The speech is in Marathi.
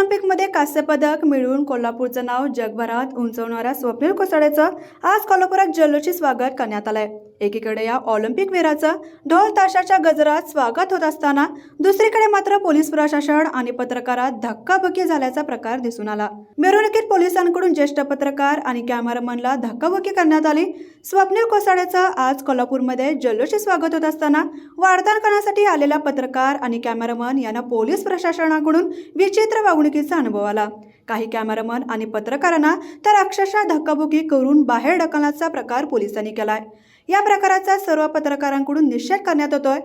ऑलिम्पिकमध्ये कांस्यपदक मिळवून कोल्हापूरचं नाव जगभरात उंचवणाऱ्या स्वप्नील कोसळेचं आज कोल्हापुरात जल्लोषी स्वागत करण्यात आलंय. एकीकडे या ऑलिम्पिक वीराचं ढोल ताशाच्या गजरात स्वागत होत असताना दुसरीकडे मात्र पोलीस प्रशासन आणि पत्रकारात धक्काबुक्की झाल्याचा प्रकार दिसून आला. मिरवणुकीत पोलिसांकडून ज्येष्ठ पत्रकार आणि कॅमेरामनला धक्काबुक्की करण्यात आली. स्वप्नील कोसाडेचं आज कोल्हापूरमध्ये जल्लोषी स्वागत होत असताना वार्ताहर करण्यासाठी आलेला पत्रकार आणि कॅमेरामन यांना पोलीस प्रशासनाकडून विचित्र धक्काबुकीचा अनुभव आला. काही कॅमेरामन आणि पत्रकारांना तर अक्षरशः धक्काबुकी करून बाहेर ढकलण्याचा प्रकार पोलिसांनी केलाय. या प्रकाराचा सर्व पत्रकारांकडून निषेध करण्यात येतोय.